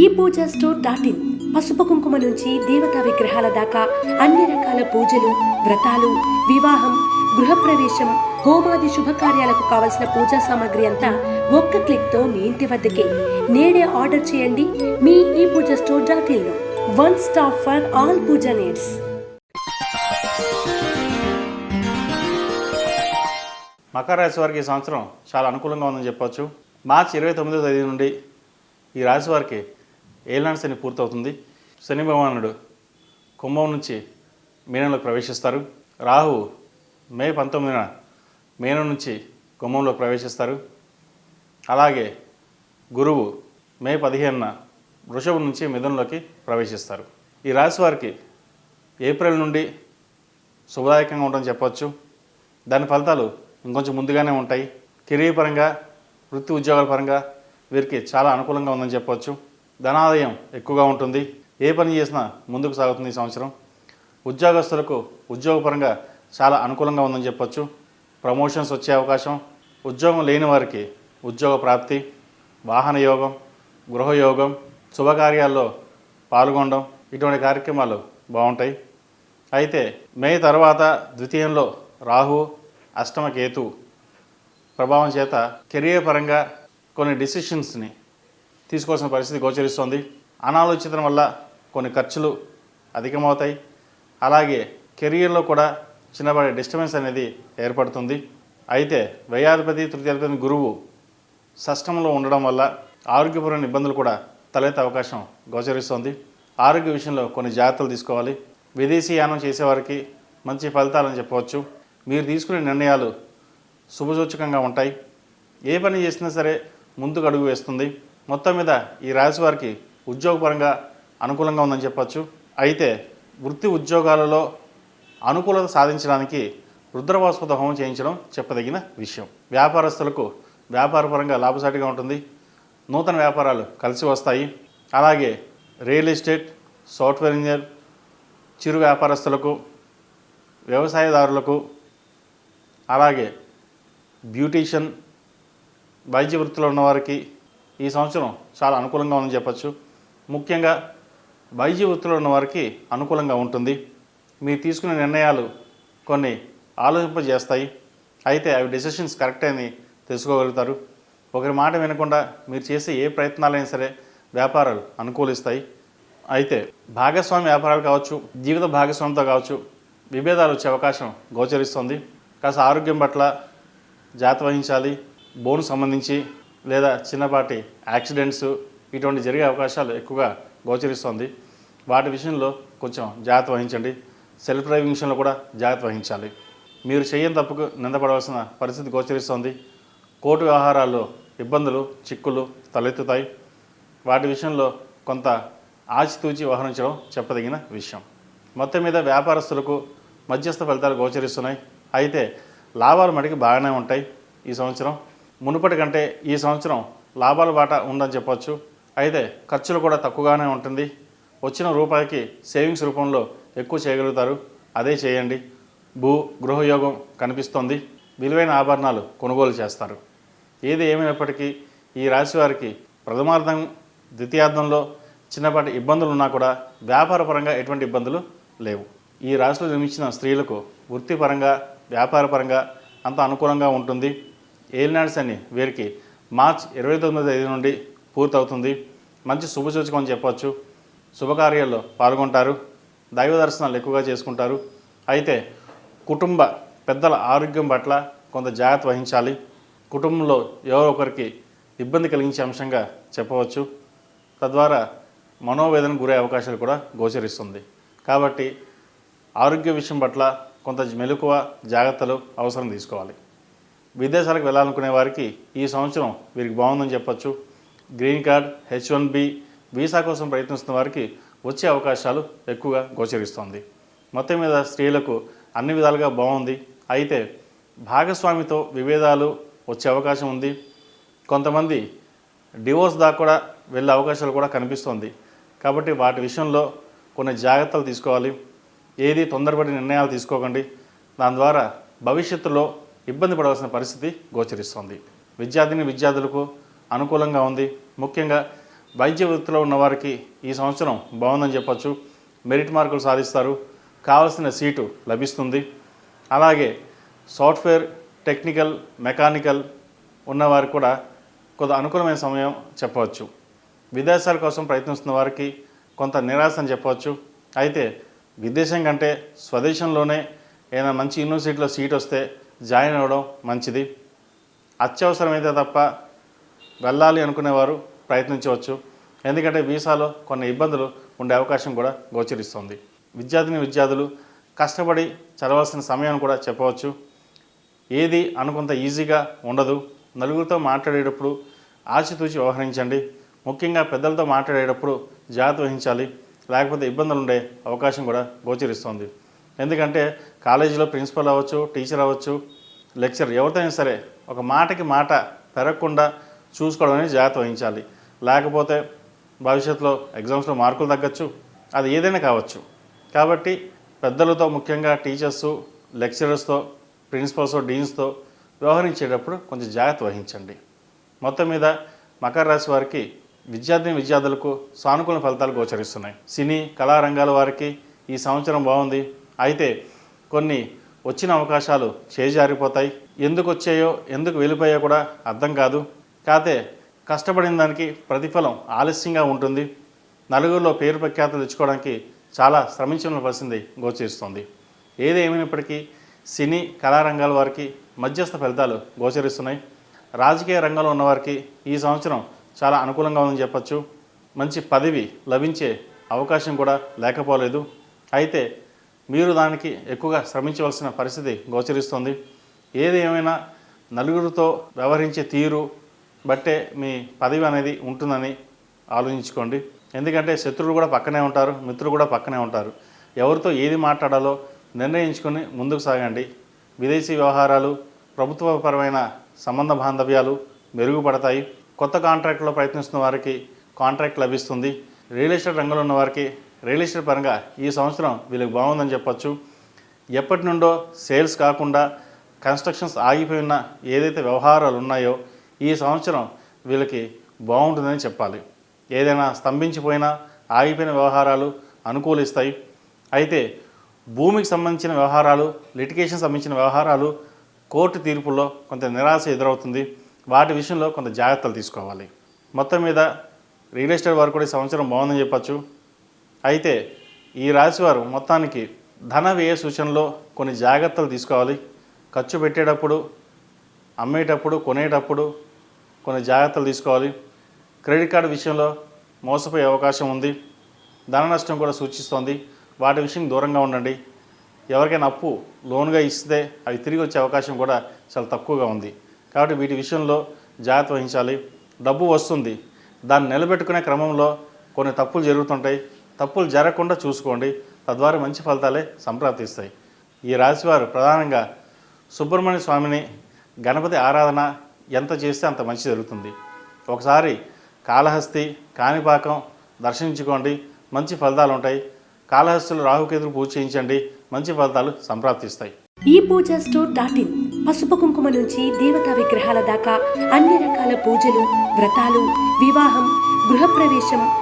ఈ Puja store dot in. పసుపు కుంకుమ నుంచి దేవతా విగ్రహాల దాకా అన్ని రకాల పూజలు వ్రతాలు వివాహం గృహప్రవేశం హోమాది శుభకార్యాలకు కావలసిన పూజా సామాగ్రి అంతా ఒక్క క్లిక్తో మీ ఇంటి వద్దకే. నేడే ఆర్డర్ చేయండి మీ ఈ Puja store dot in one stop for all puja needs. Makar రాశి వారికి ఈ సంవత్సరం చాలా అనుకూలంగా ఉందని చెప్పొచ్చు. మార్చి ఇరవై తొమ్మిదో తేదీ నుండి ఈ రాశి వారికి ఏలాంటి శని పూర్తవుతుంది. శని భగవానుడు కుంభం నుంచి మీనంలోకి ప్రవేశిస్తారు. రాహు మే పంతొమ్మిదిన మీనం నుంచి కుంభంలోకి ప్రవేశిస్తారు. అలాగే గురువు మే పదిహేనున వృషభం నుంచి మిథునంలోకి ప్రవేశిస్తారు. ఈ రాశి వారికి ఏప్రిల్ నుండి శుభదాయకంగా ఉంటుందని చెప్పవచ్చు దాని ఫలితాలు ఇంకొంచెం ముందుగానే ఉంటాయి. కెరీర్ పరంగా వృత్తి ఉద్యోగాల పరంగా వీరికి చాలా అనుకూలంగా ఉందని చెప్పవచ్చు ధనాదాయం ఎక్కువగా ఉంటుంది. ఏ పని చేసినా ముందుకు సాగుతుంది ఈ సంవత్సరం. ఉద్యోగస్తులకు ఉద్యోగపరంగా చాలా అనుకూలంగా ఉందని చెప్పొచ్చు. ప్రమోషన్స్ వచ్చే అవకాశం. ఉద్యోగం లేని వారికి ఉద్యోగ ప్రాప్తి వాహన యోగం గృహయోగం శుభకార్యాల్లో పాల్గొనడం ఇటువంటి కార్యక్రమాలు బాగుంటాయి. అయితే మే తర్వాత ద్వితీయంలో రాహు అష్టమ కేతు ప్రభావం చేత కెరియర్ పరంగా కొన్ని డిసిషన్స్ని తీసుకోవాల్సిన పరిస్థితి గోచరిస్తోంది. అనాలోచితం వల్ల కొన్ని ఖర్చులు అధికమవుతాయి. అలాగే కెరియర్లో కూడా చిన్నపాటి డిస్టర్బెన్స్ అనేది ఏర్పడుతుంది. అయితే వ్యయాధిపతి తృతీయాధిపతి గురువు సష్టంలో ఉండడం వల్ల ఆరోగ్యపరమైన ఇబ్బందులు కూడా తలెత్తే అవకాశం గోచరిస్తోంది. ఆరోగ్య విషయంలో కొన్ని జాగ్రత్తలు తీసుకోవాలి. విదేశీ యానం చేసేవారికి మంచి ఫలితాలని చెప్పవచ్చు. మీరు తీసుకునే నిర్ణయాలు శుభసూచకంగా ఉంటాయి. ఏ పని చేసినా సరే ముందుకు అడుగు వేస్తుంది. మొత్తం మీద ఈ రాశి వారికి ఉద్యోగపరంగా అనుకూలంగా ఉందని చెప్పచ్చు. అయితే వృత్తి ఉద్యోగాలలో అనుకూలత సాధించడానికి రుద్రవాస్పద హోమం చేయించడం చెప్పదగిన విషయం. వ్యాపారస్తులకు వ్యాపారపరంగా లాభసాటిగా ఉంటుంది. నూతన వ్యాపారాలు కలిసి వస్తాయి. అలాగే రియల్ ఎస్టేట్ సాఫ్ట్వేర్ ఇంజనీర్ చిరు వ్యాపారస్తులకు వ్యవసాయదారులకు అలాగే బ్యూటీషియన్ వైద్య వృత్తిలో ఉన్నవారికి ఈ సంవత్సరం చాలా అనుకూలంగా ఉందని చెప్పచ్చు. ముఖ్యంగా వైద్య వృత్తిలో ఉన్నవారికి అనుకూలంగా ఉంటుంది. మీరు తీసుకునే నిర్ణయాలు కొన్ని ఆలోచింపజేస్తాయి. అయితే అవి డెసిషన్స్ కరెక్ట్ అని తెలుసుకోగలుగుతారు. ఒకరి మాట వినకుండా మీరు చేసే ఏ ప్రయత్నాలైనా సరే వ్యాపారాలు అనుకూలిస్తాయి. అయితే భాగస్వామి వ్యాపారాలు కావచ్చు జీవిత భాగస్వామితో కావచ్చు విభేదాలు వచ్చే అవకాశం గోచరిస్తుంది. కాస్త ఆరోగ్యం పట్ల జాత వహించాలి. బోను సంబంధించి లేదా చిన్నపాటి యాక్సిడెంట్స్ ఇటువంటి జరిగే అవకాశాలు ఎక్కువగా గోచరిస్తుంది. వాటి విషయంలో కొంచెం జాగ్రత్త వహించండి. సెల్ఫ్ డ్రైవింగ్ విషయంలో కూడా జాగ్రత్త వహించాలి. మీరు చేయని తప్పుకు నిందపడవలసిన పరిస్థితి గోచరిస్తోంది. కోటు వ్యవహారాల్లో ఇబ్బందులు చిక్కులు తలెత్తుతాయి. వాటి విషయంలో కొంత ఆచితూచి వ్యవహరించడం చెప్పదగిన విషయం. మొత్తం మీద వ్యాపారస్తులకు మధ్యస్థ ఫలితాలు గోచరిస్తున్నాయి. అయితే లాభాలు మటుకు బాగానే ఉంటాయి ఈ సంవత్సరం. మునుపటి కంటే ఈ సంవత్సరం లాభాల బాట ఉందని చెప్పొచ్చు. అయితే ఖర్చులు కూడా తక్కువగానే ఉంటుంది. వచ్చిన రూపాయికి సేవింగ్స్ రూపంలో ఎక్కువ చేయగలుగుతారు. అదే చేయండి. భూ గృహయోగం కనిపిస్తోంది. విలువైన ఆభరణాలు కొనుగోలు చేస్తారు. ఏది ఏమైనప్పటికీ ఈ రాశి వారికి ప్రథమార్థం ద్వితీయార్థంలో చిన్నపాటి ఇబ్బందులు ఉన్నా కూడా వ్యాపారపరంగా ఎటువంటి ఇబ్బందులు లేవు. ఈ రాశిలో జన్మించిన స్త్రీలకు వృత్తిపరంగా వ్యాపారపరంగా అంత అనుకూలంగా ఉంటుంది. ఏలినాడ్స్ అని వీరికి మార్చ్ ఇరవై తొమ్మిది తేదీ నుండి పూర్తవుతుంది. మంచి శుభసూచకం అని చెప్పవచ్చు శుభకార్యాల్లో పాల్గొంటారు. దైవ దర్శనాలు ఎక్కువగా చేసుకుంటారు. అయితే కుటుంబ పెద్దల ఆరోగ్యం పట్ల కొంత జాగ్రత్త వహించాలి. కుటుంబంలో ఎవరో ఒకరికి ఇబ్బంది కలిగించే అంశంగా చెప్పవచ్చు. తద్వారా మనోవేదన గురే అవకాశాలు కూడా గోచరిస్తుంది. కాబట్టి ఆరోగ్య విషయం పట్ల కొంత మెలకువ జాగ్రత్తలు అవసరం తీసుకోవాలి. విదేశాలకు వెళ్ళాలనుకునే వారికి ఈ సంవత్సరం వీరికి బాగుందని చెప్పొచ్చు. Green card H one B visa కోసం ప్రయత్నిస్తున్న వారికి వచ్చే అవకాశాలు ఎక్కువగా గోచరిస్తోంది. మొత్తం మీద స్త్రీలకు అన్ని విధాలుగా బాగుంది. అయితే భాగస్వామితో విభేదాలు వచ్చే అవకాశం ఉంది. కొంతమంది డివోర్స్ దాకా కూడా వెళ్ళే అవకాశాలు కూడా కనిపిస్తోంది. కాబట్టి వాటి విషయంలో కొన్ని జాగ్రత్తలు తీసుకోవాలి. ఏది తొందరపడి నిర్ణయాలు తీసుకోకండి. దాని ద్వారా భవిష్యత్తులో ఇబ్బంది పడవలసిన పరిస్థితి గోచరిస్తుంది. విద్యార్థిని విద్యార్థులకు అనుకూలంగా ఉంది. ముఖ్యంగా వైద్య వృత్తిలో ఉన్నవారికి ఈ సంవత్సరం బాగుందని చెప్పచ్చు. మెరిట్ మార్కులు సాధిస్తారు. కావాల్సిన సీటు లభిస్తుంది. అలాగే సాఫ్ట్వేర్ టెక్నికల్ మెకానికల్ ఉన్నవారికి కూడా కొంత అనుకూలమైన సమయం చెప్పవచ్చు. విదేశాల కోసం ప్రయత్నిస్తున్న వారికి కొంత నిరాశ అని చెప్పవచ్చు అయితే విదేశం కంటే స్వదేశంలోనే ఏదైనా మంచి యూనివర్సిటీలో సీట్ వస్తే జాయిన్ అవ్వడం మంచిది. అత్యవసరమైతే తప్ప వెళ్ళాలి అనుకునేవారు ప్రయత్నించవచ్చు. ఎందుకంటే వీసాలో కొన్ని ఇబ్బందులు ఉండే అవకాశం కూడా గోచరిస్తుంది. విద్యార్థిని విద్యార్థులు కష్టపడి చదవాల్సిన సమయం కూడా చెప్పవచ్చు. ఏది అనుకుంత ఈజీగా ఉండదు. నలుగురితో మాట్లాడేటప్పుడు ఆచితూచి వ్యవహరించండి. ముఖ్యంగా పెద్దలతో మాట్లాడేటప్పుడు జాగ్రత్త వహించాలి. లేకపోతే ఇబ్బందులు ఉండే అవకాశం కూడా గోచరిస్తుంది. ఎందుకంటే కాలేజీలో ప్రిన్సిపల్ అవ్వచ్చు టీచర్ అవ్వచ్చు లెక్చర్ ఎవరితోనైనా సరే ఒక మాటకి మాట పెరగకుండా చూసుకోవడం అనేది జాగ్రత్త వహించాలి. లేకపోతే భవిష్యత్తులో ఎగ్జామ్స్లో మార్కులు తగ్గచ్చు అది ఏదైనా కావచ్చు. కాబట్టి పెద్దలతో ముఖ్యంగా టీచర్స్ లెక్చరర్స్తో ప్రిన్సిపల్స్తో డీన్స్తో వ్యవహరించేటప్పుడు కొంచెం జాగ్రత్త వహించండి. మొత్తం మీద మకర రాశి వారికి విద్యార్థిని విద్యార్థులకు సానుకూల ఫలితాలు గోచరిస్తున్నాయి. సినీ కళారంగాల వారికి ఈ సంవత్సరం బాగుంది. అయితే కొన్ని వచ్చిన అవకాశాలు చేజారిపోతాయి. ఎందుకు వచ్చాయో ఎందుకు వెళ్ళిపోయాయో కూడా అర్థం కాదు. కాతే కష్టపడిన దానికి ప్రతిఫలం ఆలస్యంగా ఉంటుంది. నలుగురిలో పేరు ప్రఖ్యాతులు తెచ్చుకోవడానికి చాలా శ్రమించవలసింది గోచరిస్తుంది. ఏదేమైనప్పటికీ సినీ కళారంగాల వారికి మధ్యస్థ ఫలితాలు గోచరిస్తున్నాయి. రాజకీయ రంగంలో ఉన్నవారికి ఈ సంవత్సరం చాలా అనుకూలంగా ఉందని చెప్పచ్చు. మంచి పదవి లభించే అవకాశం కూడా లేకపోలేదు. అయితే మీరు దానికి ఎక్కువగా శ్రమించవలసిన పరిస్థితి గోచరిస్తుంది. ఏది ఏమైనా నలుగురితో వ్యవహరించే తీరు బట్టే మీ పదవి అనేది ఉంటుందని ఆలోచించుకోండి. ఎందుకంటే శత్రువులు కూడా పక్కనే ఉంటారు మిత్రులు కూడా పక్కనే ఉంటారు. ఎవరితో ఏది మాట్లాడాలో నిర్ణయించుకొని ముందుకు సాగండి. విదేశీ వ్యవహారాలు ప్రభుత్వపరమైన సంబంధ బాంధవ్యాలు మెరుగుపడతాయి. కొత్త కాంట్రాక్ట్లో ప్రయత్నిస్తున్న వారికి కాంట్రాక్ట్ లభిస్తుంది. రియల్ ఎస్టేట్ రంగంలో ఉన్న వారికి రియల్ ఎస్టేట్ పరంగా ఈ సంవత్సరం వీళ్ళకి బాగుందని చెప్పొచ్చు. ఎప్పటి నుండో సేల్స్ కాకుండా కన్స్ట్రక్షన్స్ ఆగిపోయిన ఏదైతే వ్యవహారాలు ఉన్నాయో ఈ సంవత్సరం వీళ్ళకి బాగుంటుందని చెప్పాలి. ఏదైనా స్తంభించిపోయినా ఆగిపోయిన వ్యవహారాలు అనుకూలిస్తాయి. అయితే భూమికి సంబంధించిన వ్యవహారాలు లిటిగేషన్ సంబంధించిన వ్యవహారాలు కోర్టు తీర్పుల్లో కొంత నిరాశ ఎదురవుతుంది. వాటి విషయంలో కొంత జాగ్రత్తలు తీసుకోవాలి. మొత్తం మీద రియల్ ఎస్టేట్ వారు కూడా ఈ సంవత్సరం బాగుందని చెప్పచ్చు. అయితే ఈ రాశివారు మొత్తానికి ధన వ్యయ సూచనలో కొన్ని జాగ్రత్తలు తీసుకోవాలి. ఖర్చు పెట్టేటప్పుడు అమ్మేటప్పుడు కొనేటప్పుడు కొన్ని జాగ్రత్తలు తీసుకోవాలి. క్రెడిట్ కార్డు విషయంలో మోసపోయే అవకాశం ఉంది. ధన నష్టం కూడా సూచిస్తోంది. వాటి విషయం దూరంగా ఉండండి. ఎవరికైనా అప్పు లోన్గా ఇస్తే అవి తిరిగి వచ్చే అవకాశం కూడా చాలా తక్కువగా ఉంది. కాబట్టి వీటి విషయంలో జాగ్రత్త వహించాలి. డబ్బు వస్తుంది. దాన్ని నిలబెట్టుకునే క్రమంలో కొన్ని తప్పులు జరుగుతుంటాయి. తప్పులు జరగకుండా చూసుకోండి. తద్వారా మంచి ఫలితాలే సంప్రాప్తిస్తాయి. ఈ రాశివారు ప్రధానంగా సుబ్రహ్మణ్య స్వామిని గణపతి ఆరాధన ఎంత చేస్తే అంత మంచి జరుగుతుంది. ఒకసారి కాళహస్తి కాణిపాకం దర్శించుకోండి. మంచి ఫలితాలు ఉంటాయి. కాళహస్తిలో రాహుకేతులు పూజ చేయించండి. మంచి ఫలితాలు సంప్రాప్తిస్తాయి. ఈ పూజా స్టోర్ డాట్ ఇన్. పసుపు కుంకుమ నుంచి దేవతా విగ్రహాల దాకా అన్ని రకాల పూజలు వ్రతాలు వివాహం గృహప్రవేశం